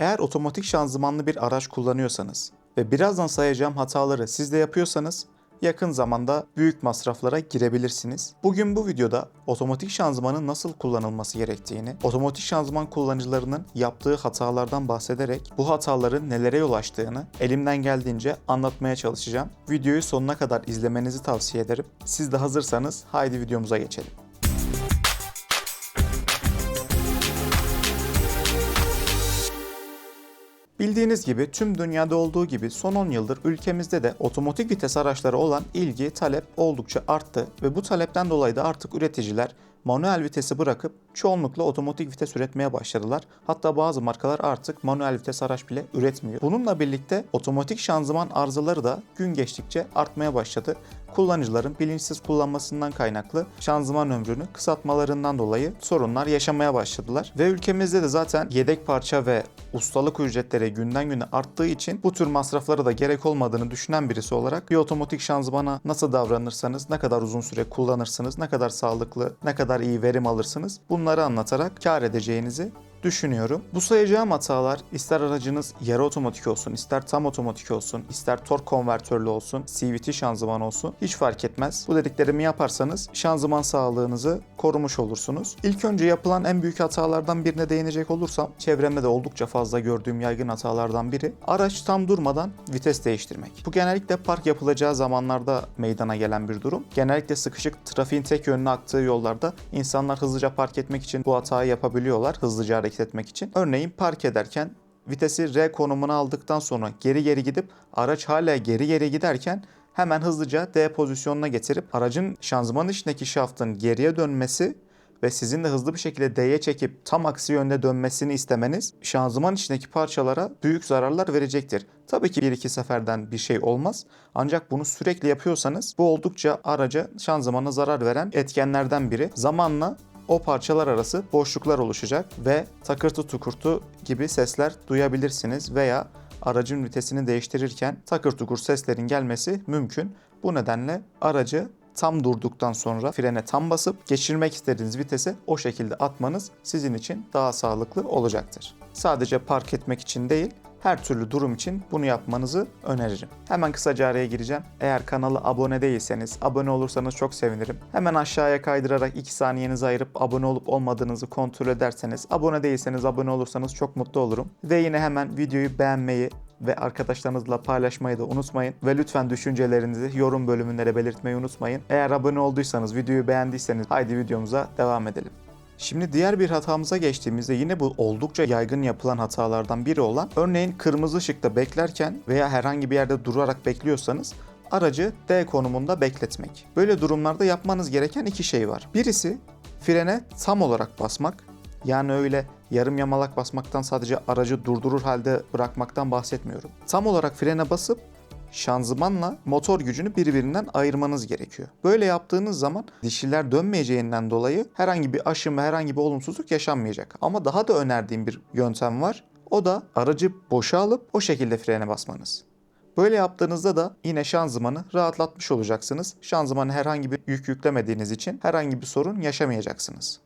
Eğer otomatik şanzımanlı bir araç kullanıyorsanız ve birazdan sayacağım hataları siz de yapıyorsanız yakın zamanda büyük masraflara girebilirsiniz. Bugün bu videoda otomatik şanzımanın nasıl kullanılması gerektiğini, otomatik şanzıman kullanıcılarının yaptığı hatalardan bahsederek bu hataların nelere yol açtığını elimden geldiğince anlatmaya çalışacağım. Videoyu sonuna kadar izlemenizi tavsiye ederim. Siz de hazırsanız haydi videomuza geçelim. Bildiğiniz gibi tüm dünyada olduğu gibi son 10 yıldır ülkemizde de otomatik vites araçları olan ilgi, talep oldukça arttı ve bu talepten dolayı da artık üreticiler manuel vitesi bırakıp çoğunlukla otomatik vites üretmeye başladılar. Hatta bazı markalar artık manuel vites araç bile üretmiyor. Bununla birlikte otomatik şanzıman arızaları da gün geçtikçe artmaya başladı. Kullanıcıların bilinçsiz kullanmasından kaynaklı şanzıman ömrünü kısaltmalarından dolayı sorunlar yaşamaya başladılar. Ve ülkemizde de zaten yedek parça ve ustalık ücretleri günden güne arttığı için bu tür masraflara da gerek olmadığını düşünen birisi olarak bir otomatik şanzımana nasıl davranırsanız, ne kadar uzun süre kullanırsınız, ne kadar sağlıklı, ne kadar iyi verim alırsınız bunları anlatarak kar edeceğinizi düşünüyorum. Bu sayacağım hatalar ister aracınız yarı otomatik olsun, ister tam otomatik olsun, ister tork konvertörlü olsun, CVT şanzıman olsun hiç fark etmez. Bu dediklerimi yaparsanız şanzıman sağlığınızı korumuş olursunuz. İlk önce yapılan en büyük hatalardan birine değinecek olursam çevremde de oldukça fazla gördüğüm yaygın hatalardan biri araç tam durmadan vites değiştirmek. Bu genellikle park yapılacağı zamanlarda meydana gelen bir durum. Genellikle sıkışık trafiğin tek yönüne aktığı yollarda insanlar hızlıca park etmek için bu hatayı yapabiliyorlar. Hızlıca etmek için. Örneğin park ederken vitesi R konumuna aldıktan sonra geri geri gidip araç hala geri geri giderken hemen hızlıca D pozisyonuna getirip aracın şanzıman içindeki şaftın geriye dönmesi ve sizin de hızlı bir şekilde D'ye çekip tam aksi yönde dönmesini istemeniz şanzıman içindeki parçalara büyük zararlar verecektir. Tabii ki bir iki seferden bir şey olmaz. Ancak bunu sürekli yapıyorsanız bu oldukça araca şanzımana zarar veren etkenlerden biri. Zamanla o parçalar arası boşluklar oluşacak ve takırtı tukurtu gibi sesler duyabilirsiniz veya aracın vitesini değiştirirken takır tukur seslerin gelmesi mümkün. Bu nedenle aracı tam durduktan sonra frene tam basıp geçirmek istediğiniz vitese o şekilde atmanız sizin için daha sağlıklı olacaktır. Sadece park etmek için değil, her türlü durum için bunu yapmanızı öneririm. Hemen kısaca araya gireceğim. Eğer kanala abone değilseniz, abone olursanız çok sevinirim. Hemen aşağıya kaydırarak 2 saniyenizi ayırıp abone olup olmadığınızı kontrol ederseniz, abone değilseniz abone olursanız çok mutlu olurum. Ve yine hemen videoyu beğenmeyi ve arkadaşlarınızla paylaşmayı da unutmayın. Ve lütfen düşüncelerinizi yorum bölümünde belirtmeyi unutmayın. Eğer abone olduysanız, videoyu beğendiyseniz haydi videomuza devam edelim. Şimdi diğer bir hatamıza geçtiğimizde yine bu oldukça yaygın yapılan hatalardan biri olan örneğin kırmızı ışıkta beklerken veya herhangi bir yerde durarak bekliyorsanız aracı D konumunda bekletmek. Böyle durumlarda yapmanız gereken iki şey var. Birisi frene tam olarak basmak. Yani öyle yarım yamalak basmaktan sadece aracı durdurur halde bırakmaktan bahsetmiyorum. Tam olarak frene basıp şanzımanla motor gücünü birbirinden ayırmanız gerekiyor. Böyle yaptığınız zaman dişiler dönmeyeceğinden dolayı herhangi bir aşınma, herhangi bir olumsuzluk yaşanmayacak. Ama daha da önerdiğim bir yöntem var. O da aracı boşa alıp o şekilde frene basmanız. Böyle yaptığınızda da yine şanzımanı rahatlatmış olacaksınız. Şanzımanı herhangi bir yük yüklemediğiniz için herhangi bir sorun yaşamayacaksınız.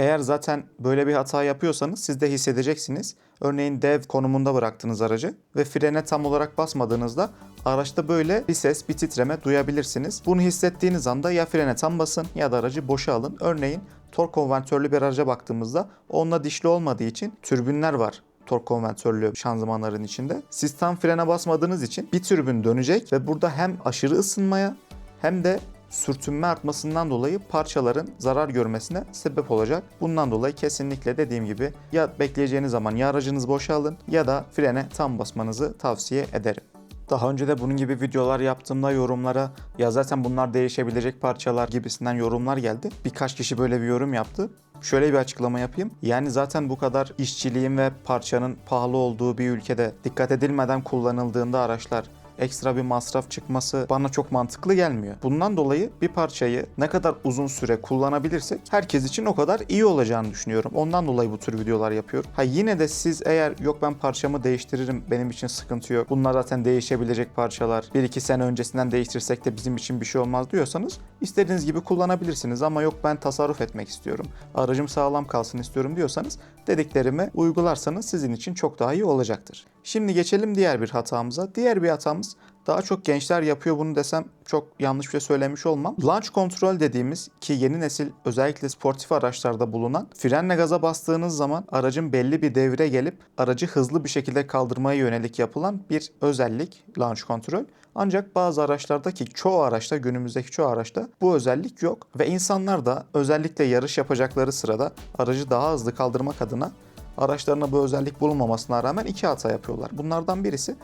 Eğer zaten böyle bir hata yapıyorsanız siz de hissedeceksiniz. Örneğin dev konumunda bıraktığınız aracı ve frene tam olarak basmadığınızda araçta böyle bir ses, bir titreme duyabilirsiniz. Bunu hissettiğiniz anda ya frene tam basın ya da aracı boşa alın. Örneğin tork konvertörlü bir araca baktığımızda onunla dişli olmadığı için türbinler var tork konvertörlü şanzımanların içinde. Siz tam frene basmadığınız için bir türbün dönecek ve burada hem aşırı ısınmaya hem de sürtünme artmasından dolayı parçaların zarar görmesine sebep olacak. Bundan dolayı kesinlikle dediğim gibi ya bekleyeceğiniz zaman ya aracınızı boşa alın ya da frene tam basmanızı tavsiye ederim. Daha önce de bunun gibi videolar yaptığımda yorumlara ya zaten bunlar değişebilecek parçalar gibisinden yorumlar geldi. Birkaç kişi böyle bir yorum yaptı. Şöyle bir açıklama yapayım. Yani zaten bu kadar işçiliğin ve parçanın pahalı olduğu bir ülkede dikkat edilmeden kullanıldığında araçlar ekstra bir masraf çıkması bana çok mantıklı gelmiyor. Bundan dolayı bir parçayı ne kadar uzun süre kullanabilirsek herkes için o kadar iyi olacağını düşünüyorum. Ondan dolayı bu tür videolar yapıyorum. Ha yine de siz eğer yok ben parçamı değiştiririm benim için sıkıntı yok. Bunlar zaten değişebilecek parçalar. 1-2 sene öncesinden değiştirsek de bizim için bir şey olmaz diyorsanız istediğiniz gibi kullanabilirsiniz ama yok ben tasarruf etmek istiyorum. Aracım sağlam kalsın istiyorum diyorsanız dediklerimi uygularsanız sizin için çok daha iyi olacaktır. Şimdi geçelim diğer bir hatamıza. Diğer bir hatamız daha çok gençler yapıyor bunu desem çok yanlış bir şey söylemiş olmam. Launch control dediğimiz ki yeni nesil özellikle sportif araçlarda bulunan frenle gaza bastığınız zaman aracın belli bir devre gelip aracı hızlı bir şekilde kaldırmaya yönelik yapılan bir özellik launch control. Ancak bazı araçlarda ki çoğu araçta günümüzdeki çoğu araçta bu özellik yok ve insanlar da özellikle yarış yapacakları sırada aracı daha hızlı kaldırmak adına araçlarına bu özellik bulunmamasına rağmen iki hata yapıyorlar. Bunlardan birisi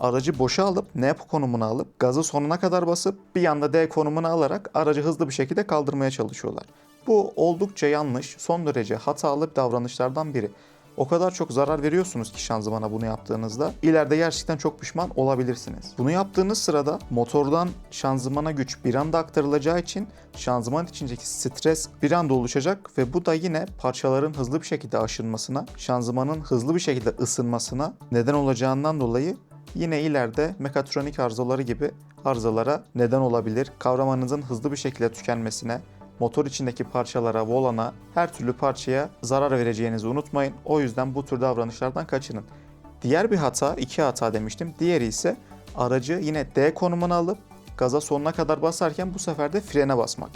aracı boşa alıp N konumuna alıp gazı sonuna kadar basıp bir yanda D konumuna alarak aracı hızlı bir şekilde kaldırmaya çalışıyorlar. Bu oldukça yanlış, son derece hatalı davranışlardan biri. O kadar çok zarar veriyorsunuz ki şanzımana bunu yaptığınızda ileride gerçekten çok pişman olabilirsiniz. Bunu yaptığınız sırada motordan şanzımana güç bir anda aktarılacağı için şanzıman içindeki stres bir anda oluşacak ve bu da yine parçaların hızlı bir şekilde aşınmasına, şanzımanın hızlı bir şekilde ısınmasına neden olacağından dolayı yine ileride mekatronik arızaları gibi arızalara neden olabilir. Kavramanızın hızlı bir şekilde tükenmesine, motor içindeki parçalara, volana, her türlü parçaya zarar vereceğinizi unutmayın. O yüzden bu tür davranışlardan kaçının. Diğer bir hata, iki hata demiştim. Diğeri ise aracı yine D konumuna alıp gaza sonuna kadar basarken bu sefer de frene basmak.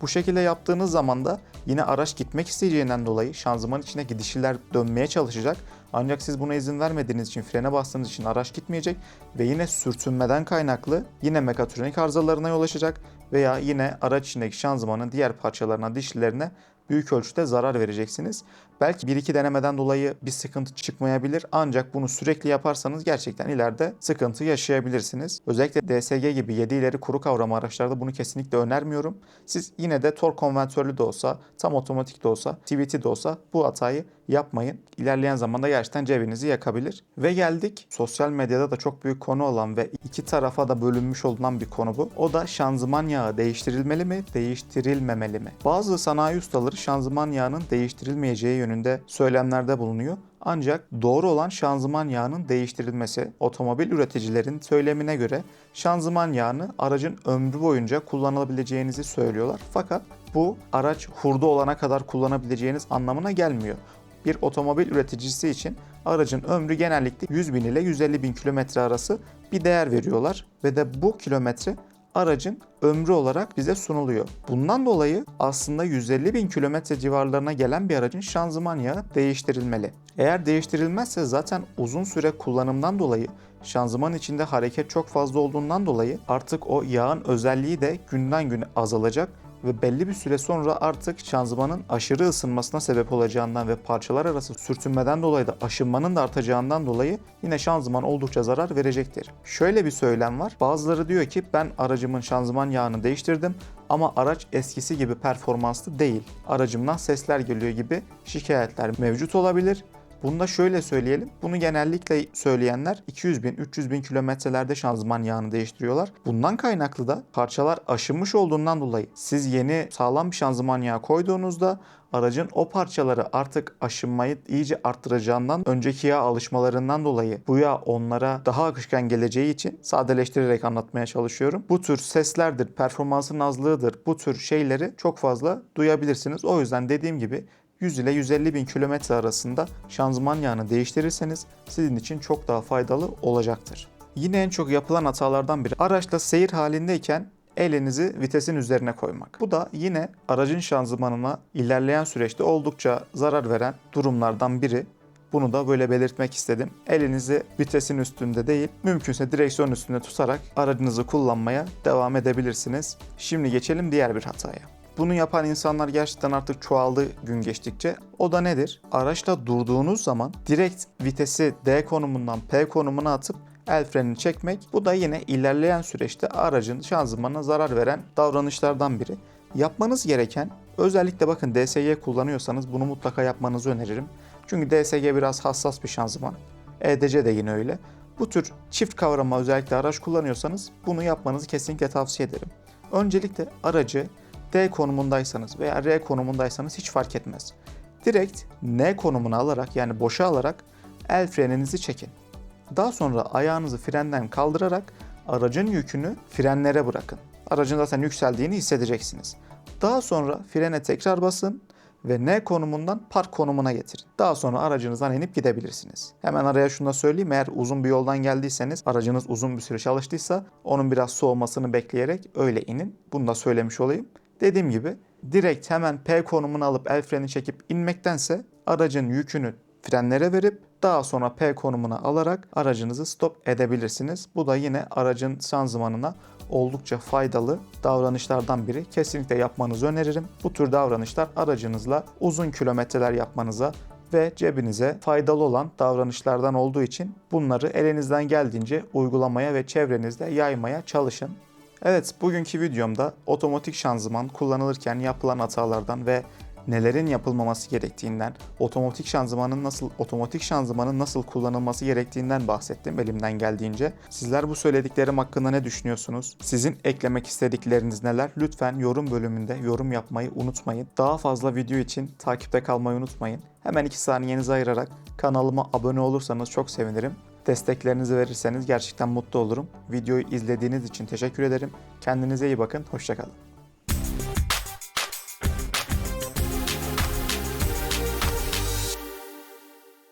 Bu şekilde yaptığınız zaman da yine araç gitmek isteyeceğinden dolayı şanzıman içindeki dişiler dönmeye çalışacak. Ancak siz buna izin vermediğiniz için frene bastığınız için araç gitmeyecek ve yine sürtünmeden kaynaklı yine mekatronik arızalarına yol açacak veya yine araç içindeki şanzımanın diğer parçalarına, dişlilerine büyük ölçüde zarar vereceksiniz. Belki bir iki denemeden dolayı bir sıkıntı çıkmayabilir ancak bunu sürekli yaparsanız gerçekten ileride sıkıntı yaşayabilirsiniz. Özellikle DSG gibi 7 ileri kuru kavrama araçlarda bunu kesinlikle önermiyorum. Siz yine de tork konvertörlü de olsa, tam otomatik de olsa, CVT de olsa bu hatayı yapmayın. İlerleyen zamanda gerçekten cebinizi yakabilir. Ve geldik sosyal medyada da çok büyük konu olan ve iki tarafa da bölünmüş olunan bir konu bu. O da şanzıman yağı değiştirilmeli mi, değiştirilmemeli mi? Bazı sanayi ustaları şanzıman yağının değiştirilmeyeceği yönünde söylemlerde bulunuyor. Ancak doğru olan şanzıman yağının değiştirilmesi. Otomobil üreticilerin söylemine göre şanzıman yağını aracın ömrü boyunca kullanabileceğinizi söylüyorlar. Fakat bu araç hurda olana kadar kullanabileceğiniz anlamına gelmiyor. Bir otomobil üreticisi için aracın ömrü genellikle 100 bin ile 150 bin kilometre arası bir değer veriyorlar ve de bu kilometre aracın ömrü olarak bize sunuluyor. Bundan dolayı aslında 150 bin kilometre civarlarına gelen bir aracın şanzıman yağı değiştirilmeli. Eğer değiştirilmezse zaten uzun süre kullanımdan dolayı şanzıman içinde hareket çok fazla olduğundan dolayı artık o yağın özelliği de günden güne azalacak ve belli bir süre sonra artık şanzımanın aşırı ısınmasına sebep olacağından ve parçalar arası sürtünmeden dolayı da aşınmanın da artacağından dolayı yine şanzıman oldukça zarar verecektir. Şöyle bir söylem var. Bazıları diyor ki ben aracımın şanzıman yağını değiştirdim ama araç eskisi gibi performanslı değil. Aracımdan sesler geliyor gibi şikayetler mevcut olabilir. Bunu da şöyle söyleyelim. Bunu genellikle söyleyenler 200 bin, 300 bin kilometrelerde şanzıman yağını değiştiriyorlar. Bundan kaynaklı da parçalar aşınmış olduğundan dolayı siz yeni sağlam bir şanzıman yağı koyduğunuzda aracın o parçaları artık aşınmayı iyice arttıracağından önceki yağ alışmalarından dolayı bu yağ onlara daha akışkan geleceği için sadeleştirerek anlatmaya çalışıyorum. Bu tür seslerdir, performansın azlığıdır. Bu tür şeyleri çok fazla duyabilirsiniz. O yüzden dediğim gibi 100 ile 150 bin kilometre arasında şanzıman yağını değiştirirseniz sizin için çok daha faydalı olacaktır. Yine en çok yapılan hatalardan biri araçla seyir halindeyken elinizi vitesin üzerine koymak. Bu da yine aracın şanzımanına ilerleyen süreçte oldukça zarar veren durumlardan biri. Bunu da böyle belirtmek istedim. Elinizi vitesin üstünde değil, mümkünse direksiyon üstünde tutarak aracınızı kullanmaya devam edebilirsiniz. Şimdi geçelim diğer bir hataya. Bunu yapan insanlar gerçekten artık çoğaldı gün geçtikçe. O da nedir? Araçla durduğunuz zaman direkt vitesi D konumundan P konumuna atıp el frenini çekmek. Bu da yine ilerleyen süreçte aracın şanzımanına zarar veren davranışlardan biri. Yapmanız gereken özellikle bakın DSG kullanıyorsanız bunu mutlaka yapmanızı öneririm. Çünkü DSG biraz hassas bir şanzıman. EDC de yine öyle. Bu tür çift kavrama özellikle araç kullanıyorsanız bunu yapmanızı kesinlikle tavsiye ederim. Öncelikle aracı D konumundaysanız veya R konumundaysanız hiç fark etmez. Direkt N konumuna alarak yani boşa alarak el freninizi çekin. Daha sonra ayağınızı frenden kaldırarak aracın yükünü frenlere bırakın. Aracın zaten yükseldiğini hissedeceksiniz. Daha sonra frene tekrar basın ve N konumundan park konumuna getirin. Daha sonra aracınızdan inip gidebilirsiniz. Hemen araya şunu da söyleyeyim. Eğer uzun bir yoldan geldiyseniz, aracınız uzun bir süre çalıştıysa onun biraz soğumasını bekleyerek öyle inin. Bunu da söylemiş olayım. Dediğim gibi direkt hemen P konumunu alıp el freni çekip inmektense aracın yükünü frenlere verip daha sonra P konumuna alarak aracınızı stop edebilirsiniz. Bu da yine aracın şanzımanına oldukça faydalı davranışlardan biri. Kesinlikle yapmanızı öneririm. Bu tür davranışlar aracınızla uzun kilometreler yapmanıza ve cebinize faydalı olan davranışlardan olduğu için bunları elinizden geldiğince uygulamaya ve çevrenizde yaymaya çalışın. Evet, bugünkü videomda otomatik şanzıman kullanılırken yapılan hatalardan ve nelerin yapılmaması gerektiğinden, otomatik şanzımanın nasıl otomatik şanzımanın nasıl kullanılması gerektiğinden bahsettim elimden geldiğince. Sizler bu söylediklerim hakkında ne düşünüyorsunuz? Sizin eklemek istedikleriniz neler? Lütfen yorum bölümünde yorum yapmayı unutmayın. Daha fazla video için takipte kalmayı unutmayın. Hemen 2 saniyenizi ayırarak kanalıma abone olursanız çok sevinirim. Desteklerinizi verirseniz gerçekten mutlu olurum. Videoyu izlediğiniz için teşekkür ederim. Kendinize iyi bakın. Hoşçakalın.